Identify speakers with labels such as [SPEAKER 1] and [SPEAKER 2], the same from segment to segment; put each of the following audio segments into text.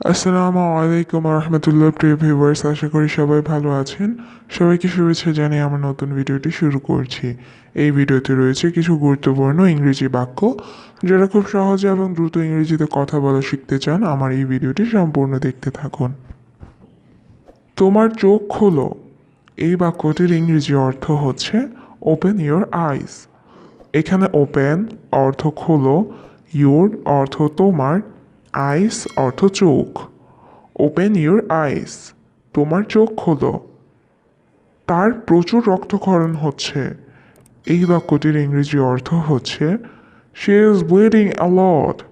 [SPEAKER 1] আসসালামু আলাইকুম রহমতুল্লাহ, প্রিয় ভিউয়ার্স আশা করি সবাই ভালো আছেন। সবাইকে শুভেচ্ছা জানিয়ে আমার নতুন ভিডিওটি শুরু করছি। এই ভিডিওতে রয়েছে কিছু গুরুত্বপূর্ণ ইংরেজি বাক্য। যারা খুব সহজে এবং দ্রুত ইংরেজিতে কথা বলা শিখতে চান, আমার এই ভিডিওটি সম্পূর্ণ দেখতে থাকুন। তোমার চোখ খোলো। এই বাক্যটির ইংরেজি অর্থ হচ্ছে ওপেন ইউর আইস এখানে ওপেন অর্থ খোলো ইউর অর্থ তোমার আইস অর্থ চোখ। ওপেন ইউর আইস তোমার চোখ খোলো। তার প্রচুর রক্তক্ষরণ হচ্ছে। এই বাক্যটির ইংরেজি অর্থ হচ্ছে she is bleeding a lot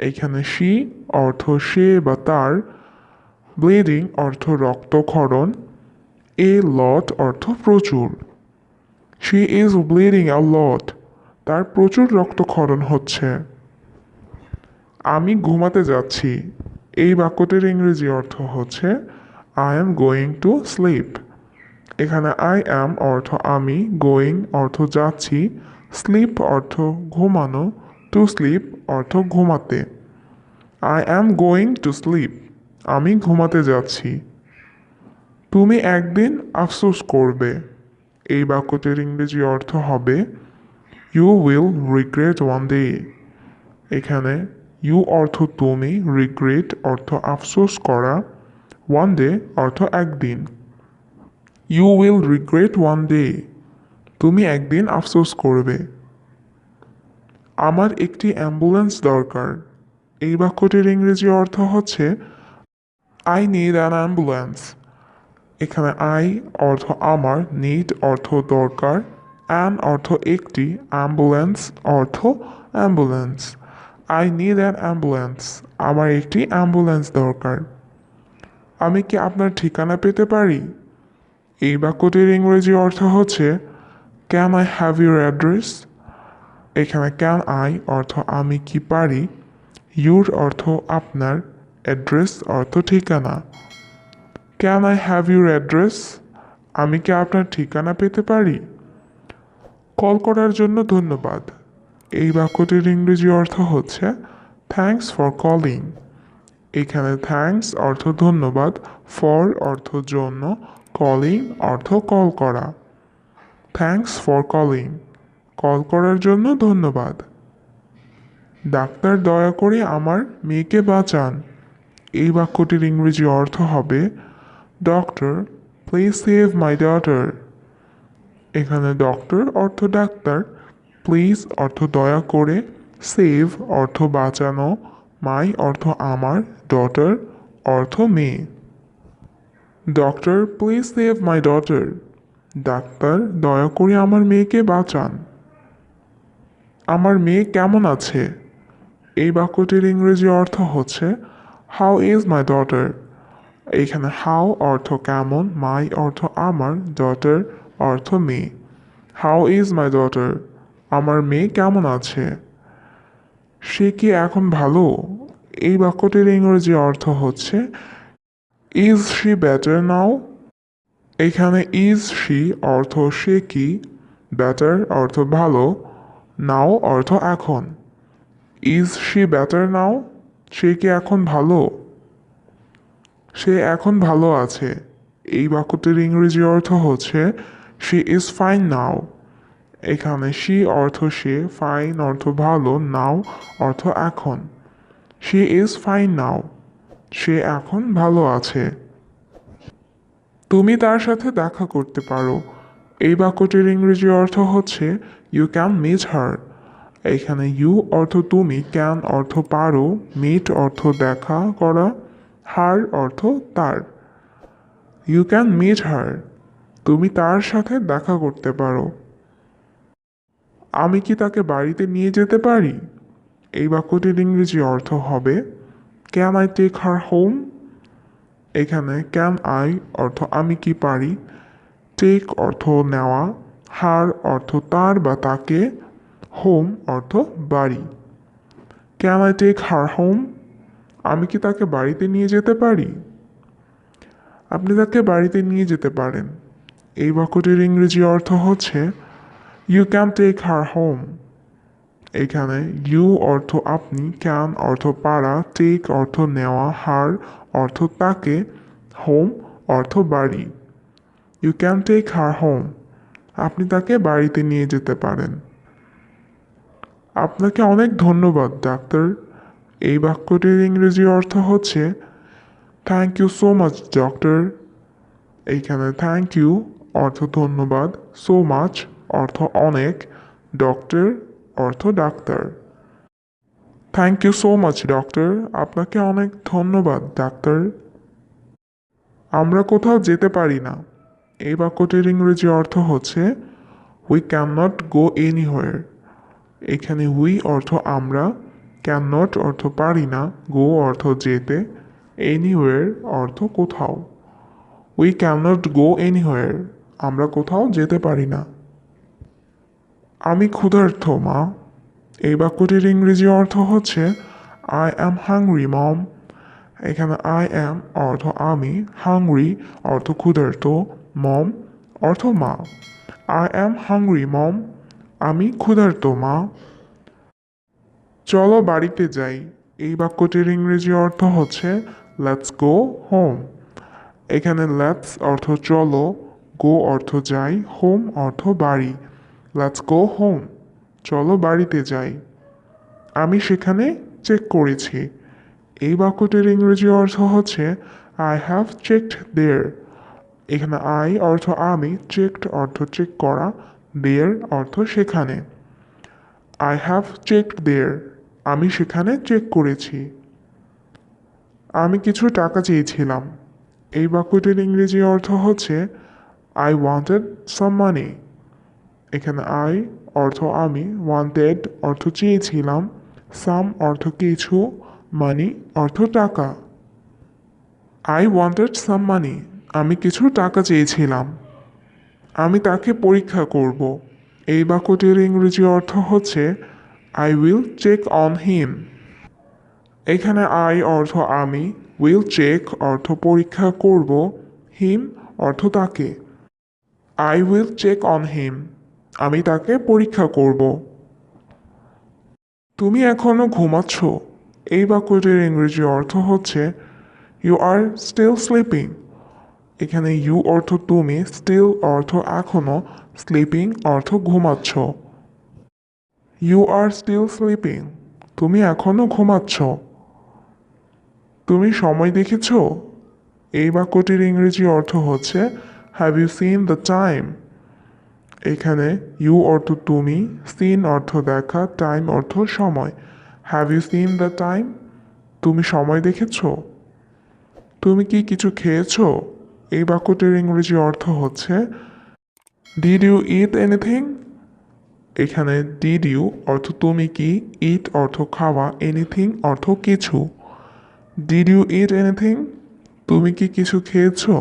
[SPEAKER 1] এখানে শি অর্থ সে বা তার। ব্লিডিং অর্থ রক্তক্ষরণ। এ লট অর্থ প্রচুর। She is bleeding a lot তার প্রচুর রক্তক্ষরণ হচ্ছে। আমি ঘুমাতে যাচ্ছি। এই বাক্যটির ইংরেজি অর্থ হচ্ছে I am going to sleep এখানে আই অ্যাম অর্থ আমি গোয়িং অর্থ যাচ্ছি স্লিপ অর্থ ঘুমানো টু স্লিপ অর্থ ঘুমাতে। I am going to sleep আমি ঘুমাতে যাচ্ছি। তুমি একদিন আফসোস করবে। এই বাক্যটির ইংরেজি অর্থ হবে you will regret one day এখানে ইউ অর্থ তুমি রিগ্রেট অর্থ আফসোস করা ওয়ান ডে অর্থ একদিন। You will regret one day তুমি একদিন আফসোস করবে। আমার একটি অ্যাম্বুলেন্স দরকার। এই বাক্যটির ইংরেজি অর্থ হচ্ছে আই নিড অ্যান অ্যাম্বুলেন্স এখানে আই অর্থ আমার নিড অর্থ দরকার অ্যান অর্থ একটি অ্যাম্বুলেন্স অর্থ ambulance I need an ambulance আমার একটি অ্যাম্বুলেন্স দরকার। আমি কি আপনার ঠিকানা পেতে পারি? এই বাক্যটির ইংরেজি অর্থ হচ্ছে can I have your address এখানে ক্যান আই অর্থ আমি কি পারি? ইউর অর্থ আপনার। অ্যাড্রেস অর্থ ঠিকানা। Can I have your address আমি কি আপনার ঠিকানা পেতে পারি? কল করার জন্য ধন্যবাদ। এই বাক্যটির ইংরেজি অর্থ হচ্ছে থ্যাঙ্কস ফর কলিং এখানে থ্যাঙ্কস অর্থ ধন্যবাদ ফর অর্থ জন্য কলিং অর্থ কল করা। থ্যাঙ্কস ফর কলিং কল করার জন্য ধন্যবাদ। ডাক্তার, দয়া করে আমার মেয়েকে বাঁচান। এই বাক্যটির ইংরেজি অর্থ হবে doctor please save my daughter এখানে ডক্টর অর্থ ডাক্তার। প্লিজ অর্থ দয়া করে সেভ অর্থ বাঁচানো, মাই অর্থ আমার ডটার অর্থ মেয়ে। Doctor please save my daughter doctor, দয়া করে আমার মেয়েকে বাঁচান। আমার মেয়ে কেমন আছে? এই বাক্যটির ইংরেজি অর্থ হচ্ছে হাউ ইজ মাই ডটার এখানে হাউ অর্থ কেমন মাই অর্থ আমার ডটার অর্থ মেয়ে। হাউ ইজ মাই ডটার আমার মেয়ে কেমন আছে? সে কি এখন ভালো? এই বাক্যটির ইংরেজি অর্থ হচ্ছে ইজ শি বেটার নাও এখানে ইজ শি অর্থ সে কি? বেটার অর্থ ভালো নাও অর্থ এখন। ইজ শি বেটার নাও সে কি এখন ভালো? সে এখন ভালো আছে। এই বাক্যটির ইংরেজি অর্থ হচ্ছে শি ইজ ফাইন নাও এখানে সি অর্থ সে, ফাইন অর্থ ভালো, নাও অর্থ এখন। শি ইজ ফাইন নাও, সে এখন ভালো আছে। তুমি তার সাথে দেখা করতে পারো। এই বাক্যটির ইংরেজি অর্থ হচ্ছে ইউ ক্যান মিট হার এখানে ইউ অর্থ তুমি ক্যান অর্থ পারো মিট অর্থ দেখা করা হার অর্থ তার। ইউ ক্যান মিট হার তুমি তার সাথে দেখা করতে পারো। আমি কি তাকে বাড়িতে নিয়ে যেতে পারি? এই বাক্যটির ইংরেজি অর্থ হবে can I take her home এখানে ক্যাম আই অর্থ আমি কি পারি? টেক অর্থ নেওয়া হার অর্থ তার বা তাকে হোম অর্থ বাড়ি can I take her home আমি কি তাকে বাড়িতে নিয়ে যেতে পারি? আপনি তাকে বাড়িতে নিয়ে যেতে পারেন। এই বাক্যটির ইংরেজি অর্থ হচ্ছে you can take her home এখানে ইউ অর্থ আপনি ক্যান অর্থ পারা টেক অর্থ নেওয়া হার অর্থ তাকে হোম অর্থ বাড়ি। You can take her home আপনি তাকে বাড়িতে নিয়ে যেতে পারেন। আপনাকে অনেক ধন্যবাদ ডাক্তার এই বাক্যটির ইংরেজি অর্থ হচ্ছে thank you so much doctor এইখানে থ্যাংক ইউ অর্থ ধন্যবাদ সো মাচ অর্থ অনেক ডক্টর অর্থ doctor. Thank you so much doctor আপনাকে অনেক ধন্যবাদ ডাক্তার আমরা কোথাও যেতে পারি না। এই বাক্যটির ইংরেজি অর্থ হচ্ছে we can not go anywhere এখানে উই অর্থ আমরা ক্যান নট অর্থ পারি না গো অর্থ যেতে এনিওয়ার অর্থ কোথাও। We can not go anywhere আমরা কোথাও যেতে পারি না। আমি ক্ষুধার্থ মা। এই বাক্যটির ইংরেজি অর্থ হচ্ছে আই অ্যাম হাংরি মম এখানে আই অ্যাম অর্থ আমি হাংরি অর্থ ক্ষুধার্ত মম অর্থ মা আই অ্যাম হাংরি মম আমি ক্ষুধার্ত, মা চলো বাড়িতে যাই। এই বাক্যটির ইংরেজি অর্থ হচ্ছে লেটস গো হোম এখানে লেটস অর্থ চলো গো অর্থ যাই হোম অর্থ বাড়ি লেটস গো হোম চলো বাড়িতে যাই। আমি সেখানে চেক করেছি। এই বাক্যটির ইংরেজি অর্থ হচ্ছে আই হ্যাভ চেকড দেয়ার এখানে আই অর্থ আমি চেকড অর্থ চেক করা দেয়ার অর্থ সেখানে আই হ্যাভ চেকড দেয়ার আমি সেখানে চেক করেছি। আমি কিছু টাকা চেয়েছিলাম। এই বাক্যটির ইংরেজি অর্থ হচ্ছে আই ওয়ান্টেড সাম মানি এখানে আই অর্থ আমি ওয়ান্টেড অর্থ চেয়েছিলাম সাম অর্থ কিছু মানি অর্থ টাকা। আই ওয়ান্টেড সাম মানি আমি কিছু টাকা চেয়েছিলাম। আমি তাকে পরীক্ষা করব। এই বাক্যটির ইংরেজি অর্থ হচ্ছে I will check on him এখানে আই অর্থ আমি উইল চেক অর্থ পরীক্ষা করব হিম অর্থ তাকে। I will check on him আমি তাকে পরীক্ষা করব। তুমি এখনও ঘুমাচ্ছ? এই বাক্যটির ইংরেজি অর্থ হচ্ছে ইউ আর স্টিল স্লিপিং এখানে ইউ অর্থ তুমি স্টিল অর্থ এখনও স্লিপিং অর্থ ঘুমাচ্ছ ইউ আর স্টিল স্লিপিং তুমি এখনও ঘুমাচ্ছ তুমি সময় দেখেছ? এই বাক্যটির ইংরেজি অর্থ হচ্ছে have you seen the time এখানে ইউ অর্থ তুমি সিন অর্থ দেখা টাইম অর্থ সময় have you seen the time তুমি সময় দেখেছ? তুমি কি কিছু খেয়েছো? এই বাক্যটির ইংরেজি অর্থ হচ্ছে ডিড ইউ ইট এনিথিং এখানে ডিড ইউ অর্থ তুমি কি? ইট অর্থ খাওয়া এনিথিং অর্থ কিছু ডিড ইউ ইট এনিথিং তুমি কি কিছু খেয়েছো?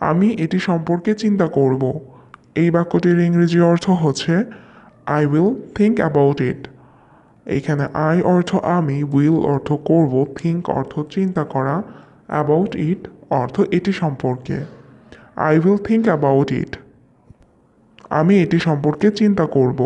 [SPEAKER 1] আমি এটি সম্পর্কে চিন্তা করব। এই বাক্যটির ইংরেজি অর্থ হচ্ছে I will think about it এখানে আই অর্থ আমি উইল অর্থ করব থিঙ্ক অর্থ চিন্তা করা অ্যাবাউট ইট অর্থ এটি সম্পর্কে I will think about it আমি এটি সম্পর্কে চিন্তা করব